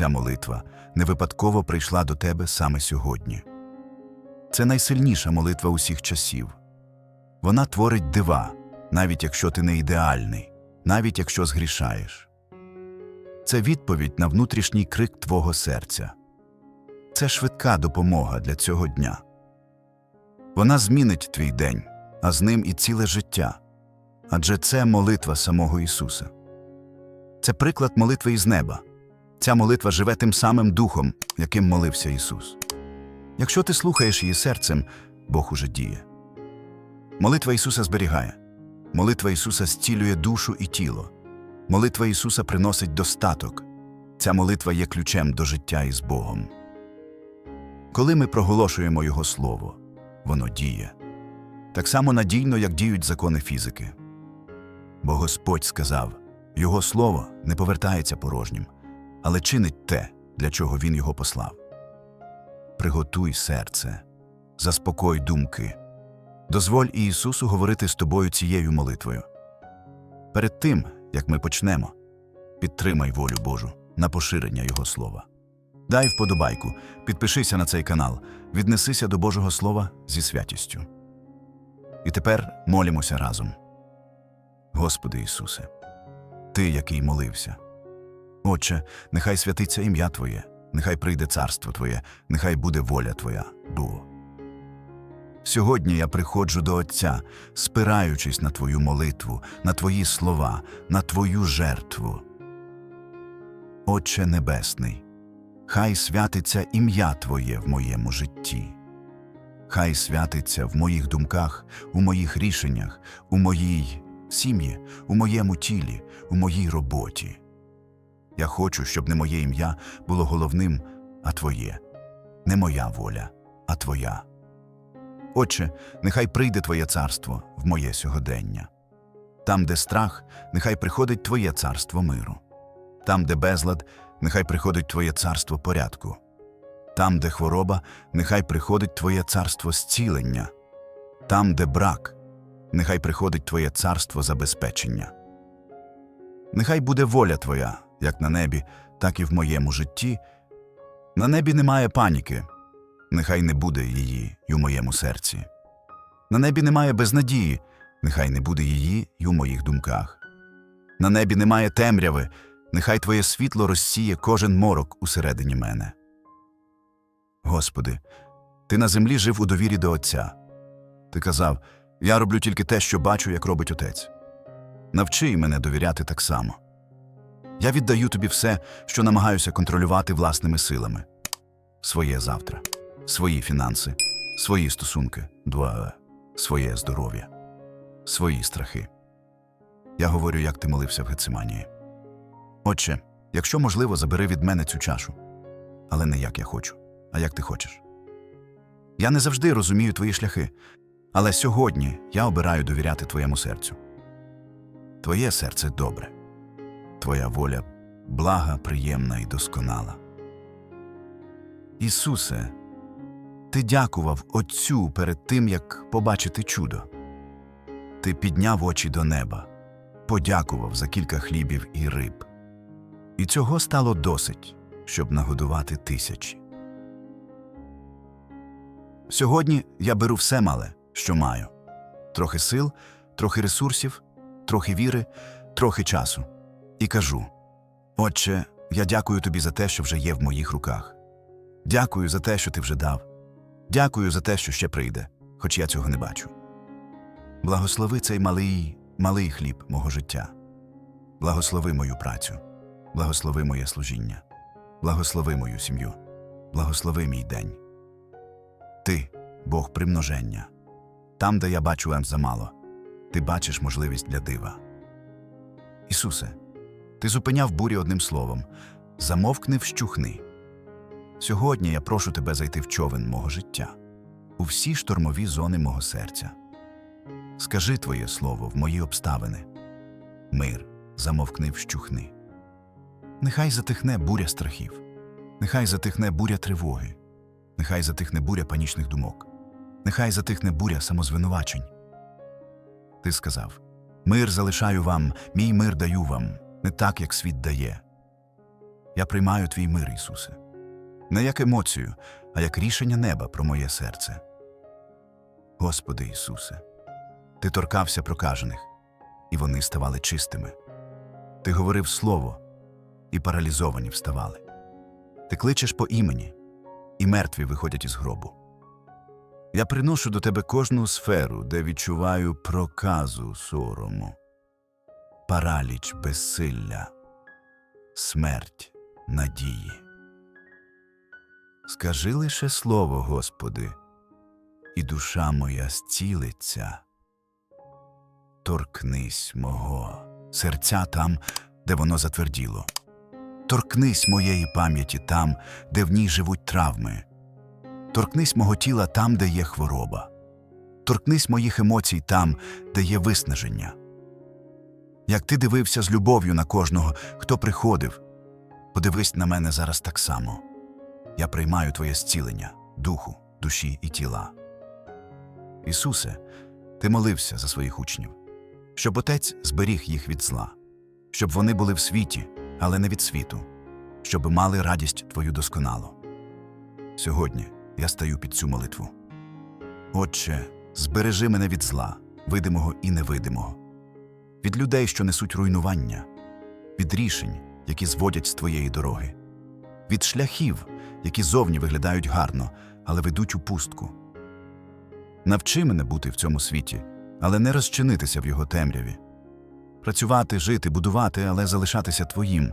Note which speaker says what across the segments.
Speaker 1: ця молитва не випадково прийшла до тебе саме сьогодні. Це найсильніша молитва усіх часів. Вона творить дива, навіть якщо ти не ідеальний, навіть якщо згрішаєш. Це відповідь на внутрішній крик твого серця. Це швидка допомога для цього дня. Вона змінить твій день, а з ним і ціле життя. Адже це молитва самого Ісуса. Це приклад молитви із неба. Ця молитва живе тим самим духом, яким молився Ісус. Якщо ти слухаєш її серцем, Бог уже діє. Молитва Ісуса зберігає. Молитва Ісуса зцілює душу і тіло. Молитва Ісуса приносить достаток. Ця молитва є ключем до життя із Богом. Коли ми проголошуємо Його Слово, воно діє. Так само надійно, як діють закони фізики. Бо Господь сказав Його Слово не повертається порожнім, але чинить те, для чого Він його послав. Приготуй серце, заспокой думки, дозволь Ісусу говорити з тобою цією молитвою. Перед тим, як ми почнемо, підтримай волю Божу на поширення Його слова. Дай вподобайку, підпишися на цей канал, віднесися до Божого Слова зі святістю. І тепер молімося разом. Господи Ісусе, Ти, який молився. Отче, нехай святиться ім'я Твоє, нехай прийде царство Твоє, нехай буде воля Твоя, Бо. Сьогодні я приходжу до Отця, спираючись на Твою молитву, на Твої слова, на Твою жертву. Отче Небесний, хай святиться ім'я Твоє в моєму житті. Хай святиться в моїх думках, у моїх рішеннях, у моїй сім'ї, у моєму тілі, у моїй роботі. Я хочу, щоб не моє ім'я було головним, а Твоє, не моя воля, а Твоя. Отче, нехай прийде Твоє царство в моє сьогодення. Там, де страх, нехай приходить Твоє царство миру. Там, де безлад, нехай приходить Твоє царство порядку. Там, де хвороба, нехай приходить Твоє царство зцілення. Там, де брак, нехай приходить Твоє царство забезпечення. Нехай буде воля Твоя, як на небі, так і в моєму житті. На небі немає паніки, нехай не буде її й у моєму серці. На небі немає безнадії, нехай не буде її й у моїх думках. На небі немає темряви, нехай Твоє світло розсіє кожен морок усередині мене. Господи, Ти на землі жив у довірі до Отця. Ти казав, я роблю тільки те, що бачу, як робить Отець. Навчи мене довіряти так само. Я віддаю тобі все, що намагаюся контролювати власними силами. Своє завтра, свої фінанси, свої стосунки, два, своє здоров'я, свої страхи. Я говорю, як ти молився в Гециманії. Отче, якщо можливо, забери від мене цю чашу, але не як я хочу, а як ти хочеш. Я не завжди розумію твої шляхи, але сьогодні я обираю довіряти твоєму серцю. Твоє серце добре, твоя воля блага, приємна і досконала. Ісусе, ти дякував Отцю перед тим, як побачити чудо. Ти підняв очі до неба, подякував за кілька хлібів і риб. І цього стало досить, щоб нагодувати тисячі. Сьогодні я беру все мале, що маю: трохи сил, трохи ресурсів, трохи віри, трохи часу. І кажу: Отче, я дякую тобі за те, що вже є в моїх руках. Дякую за те, що ти вже дав. Дякую за те, що ще прийде, хоч я цього не бачу. Благослови цей малий, малий хліб мого життя. Благослови мою працю, благослови моє служіння, благослови мою сім'ю, благослови мій день. Ти, Бог примноження. Там, де я бачу Ем замало, ти бачиш можливість для дива. Ісусе, ти зупиняв бурі одним словом замовкни вщухни. Сьогодні я прошу тебе зайти в човен мого життя, у всі штормові зони мого серця. Скажи твоє слово в мої обставини. Мир, замовкни вщухни. Нехай затихне буря страхів, нехай затихне буря тривоги, нехай затихне буря панічних думок, нехай затихне буря самозвинувачень. Ти сказав: Мир залишаю вам, мій мир даю вам, не так, як світ дає. Я приймаю твій мир, Ісусе. Не як емоцію, а як рішення неба про моє серце. Господи Ісусе, Ти торкався прокажених, і вони ставали чистими. Ти говорив слово, і паралізовані вставали. Ти кличеш по імені, і мертві виходять із гробу. Я приношу до тебе кожну сферу, де відчуваю проказу сорому, параліч безсилля, смерть надії. Скажи лише слово, Господи, і душа моя зцілиться. Торкнись мого серця там, де воно затверділо. Торкнись моєї пам'яті там, де в ній живуть травми. Торкнись мого тіла там, де є хвороба. Торкнись моїх емоцій там, де є виснаження. Як ти дивився з любов'ю на кожного, хто приходив, подивись на мене зараз так само. Я приймаю твоє зцілення, духу, душі і тіла. Ісусе, ти молився за своїх учнів, щоб Отець зберіг їх від зла, щоб вони були в світі, але не від світу, щоб мали радість Твою досконалу. Сьогодні я стаю під цю молитву. Отче, збережи мене від зла, видимого і невидимого, від людей, що несуть руйнування, від рішень, які зводять з твоєї дороги, від шляхів, які зовні виглядають гарно, але ведуть у пустку. Навчи мене бути в цьому світі, але не розчинитися в його темряві. Працювати, жити, будувати, але залишатися твоїм,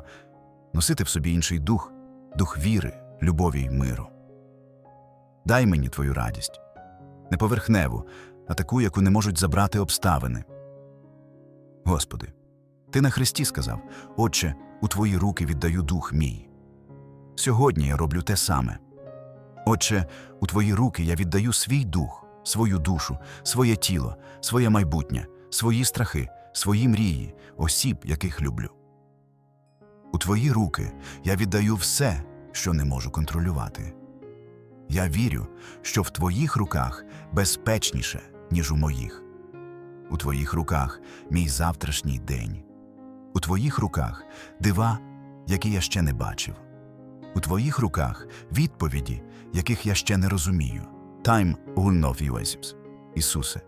Speaker 1: носити в собі інший дух, дух віри, любові й миру. Дай мені твою радість, не поверхневу, а таку, яку не можуть забрати обставини. Господи, ти на Христі сказав: Отче, у твої руки віддаю дух мій. Сьогодні я роблю те саме. Отче, у твої руки я віддаю свій дух, свою душу, своє тіло, своє майбутнє, свої страхи, свої мрії, осіб, яких люблю. У твої руки я віддаю все, що не можу контролювати. Я вірю, що в твоїх руках безпечніше, ніж у моїх. У твоїх руках мій завтрашній день. У твоїх руках дива, які я ще не бачив. У твоїх руках відповіді, яких я ще не розумію. Time Ulnov Єсіпс. Ісусе,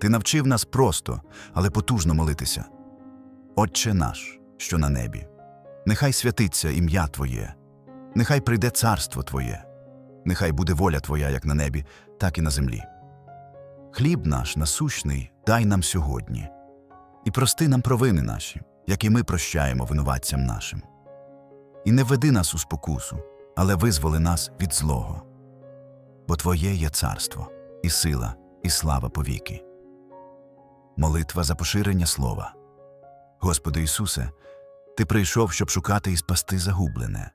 Speaker 1: Ти навчив нас просто, але потужно молитися. Отче наш, що на небі, нехай святиться ім'я Твоє, нехай прийде царство Твоє, нехай буде воля Твоя як на небі, так і на землі. Хліб наш насущний дай нам сьогодні, і прости нам провини наші, як і ми прощаємо винуватцям нашим. І не веди нас у спокусу, але визволи нас від злого. Бо Твоє є царство, і сила, і слава повіки. Молитва за поширення слова. Господи Ісусе, Ти прийшов, щоб шукати і спасти загублене.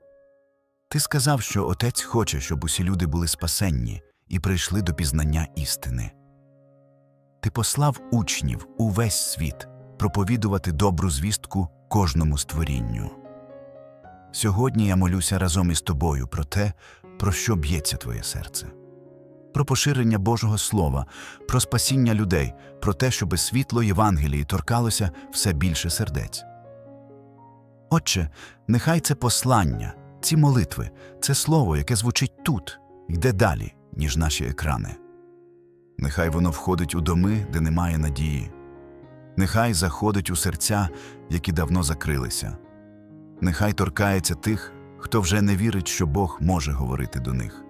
Speaker 1: Ти сказав, що Отець хоче, щоб усі люди були спасенні і прийшли до пізнання істини. Ти послав учнів у весь світ проповідувати добру звістку кожному створінню. Сьогодні я молюся разом із тобою про те, про що б'ється твоє серце, про поширення Божого Слова, про спасіння людей, про те, щоби світло Євангелії торкалося все більше сердець. Отче, нехай це послання, ці молитви, це слово, яке звучить тут, йде далі, ніж наші екрани. Нехай воно входить у доми, де немає надії, нехай заходить у серця, які давно закрилися. Нехай торкається тих, хто вже не вірить, що Бог може говорити до них.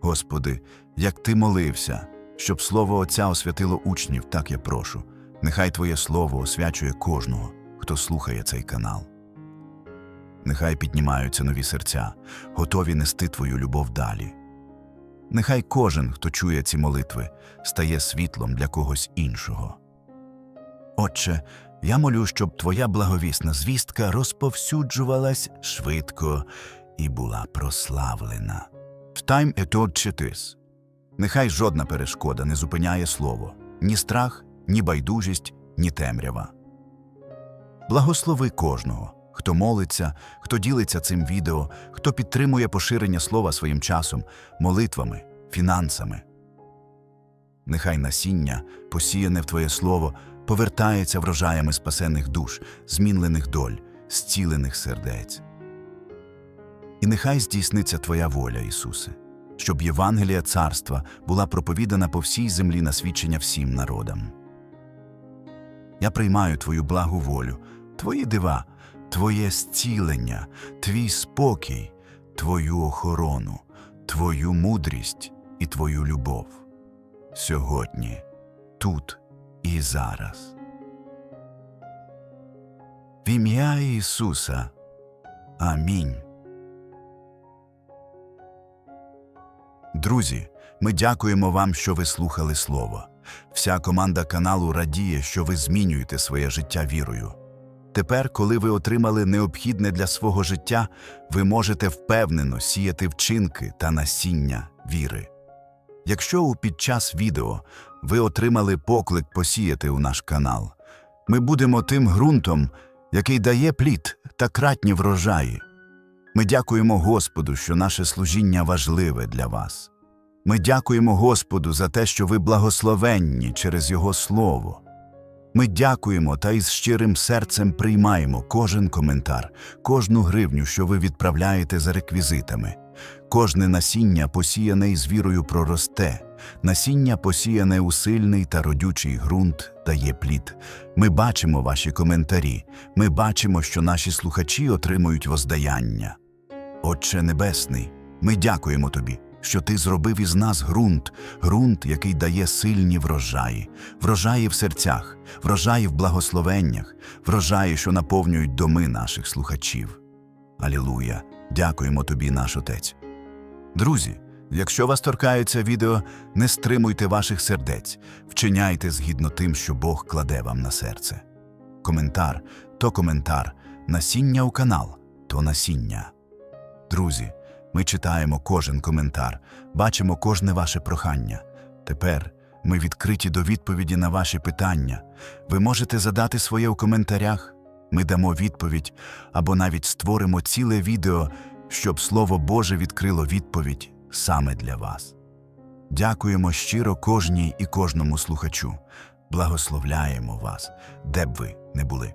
Speaker 1: Господи, як Ти молився, щоб Слово Отця освятило учнів, так я прошу. Нехай Твоє Слово освячує кожного, хто слухає цей канал. Нехай піднімаються нові серця, готові нести Твою любов далі. Нехай кожен, хто чує ці молитви, стає світлом для когось іншого. Отче, я молю, щоб твоя благовісна звістка розповсюджувалась швидко і була прославлена. Втайм читис. Нехай жодна перешкода не зупиняє слово, ні страх, ні байдужість, ні темрява. Благослови кожного, хто молиться, хто ділиться цим відео, хто підтримує поширення слова своїм часом, молитвами, фінансами. Нехай насіння, посіяне в Твоє Слово, повертається врожаями спасених душ, змінлених доль, зцілених сердець. І нехай здійсниться Твоя воля, Ісусе, щоб Євангелія Царства була проповідана по всій землі на свідчення всім народам. Я приймаю Твою благу волю, Твої дива, Твоє зцілення, Твій спокій, Твою охорону, Твою мудрість і Твою любов. Сьогодні, тут і зараз. В ім'я Ісуса. Амінь. Друзі, ми дякуємо вам, що ви слухали Слово. Вся команда каналу радіє, що ви змінюєте своє життя вірою. Тепер, коли ви отримали необхідне для свого життя, ви можете впевнено сіяти вчинки та насіння віри. Якщо у під час відео ви отримали поклик посіяти у наш канал, ми будемо тим ґрунтом, який дає плід та кратні врожаї. Ми дякуємо Господу, що наше служіння важливе для вас. Ми дякуємо Господу за те, що ви благословенні через Його Слово. Ми дякуємо та із щирим серцем приймаємо кожен коментар, кожну гривню, що ви відправляєте за реквізитами. Кожне насіння, посіяне із вірою, проросте. Насіння, посіяне у сильний та родючий ґрунт, дає плід. Ми бачимо ваші коментарі. Ми бачимо, що наші слухачі отримують воздаяння. Отче Небесний, ми дякуємо Тобі, що Ти зробив із нас ґрунт, ґрунт, який дає сильні врожаї, врожаї в серцях, врожаї в благословеннях, врожаї, що наповнюють доми наших слухачів. Алілуя! Дякуємо Тобі, наш Отець. Друзі, якщо вас торкається відео, не стримуйте ваших сердець, вчиняйте згідно тим, що Бог кладе вам на серце. Коментар то коментар, насіння у канал то насіння. Друзі, ми читаємо кожен коментар, бачимо кожне ваше прохання. Тепер ми відкриті до відповіді на ваші питання. Ви можете задати своє у коментарях, ми дамо відповідь або навіть створимо ціле відео, щоб Слово Боже відкрило відповідь саме для вас. Дякуємо щиро кожній і кожному слухачу. Благословляємо вас, де б ви не були.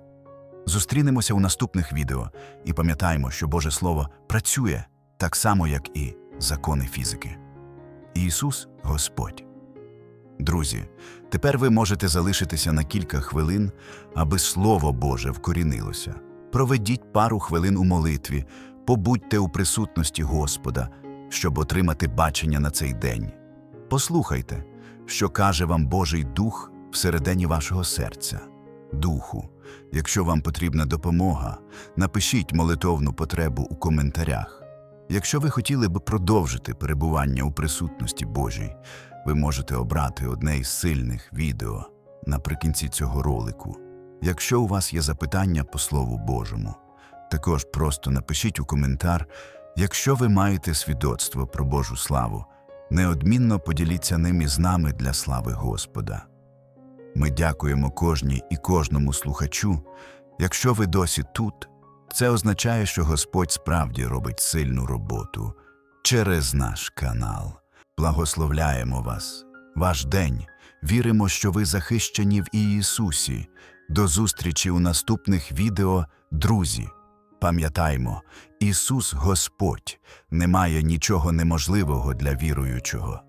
Speaker 1: Зустрінемося у наступних відео і пам'ятаємо, що Боже Слово працює так само, як і закони фізики. Ісус Господь. Друзі, тепер ви можете залишитися на кілька хвилин, аби Слово Боже вкорінилося. Проведіть пару хвилин у молитві, побудьте у присутності Господа, щоб отримати бачення на цей день. Послухайте, що каже вам Божий Дух всередині вашого серця. Духу, якщо вам потрібна допомога, напишіть молитовну потребу у коментарях. Якщо ви хотіли б продовжити перебування у присутності Божій, ви можете обрати одне із сильних відео наприкінці цього ролику. Якщо у вас є запитання по Слову Божому, також просто напишіть у коментар, якщо ви маєте свідоцтво про Божу славу, неодмінно поділіться ним із нами для слави Господа. Ми дякуємо кожній і кожному слухачу. Якщо ви досі тут, це означає, що Господь справді робить сильну роботу через наш канал. Благословляємо вас, ваш день. Віримо, що ви захищені в Ісусі. До зустрічі у наступних відео, друзі. Пам'ятаймо, Ісус Господь, немає нічого неможливого для віруючого.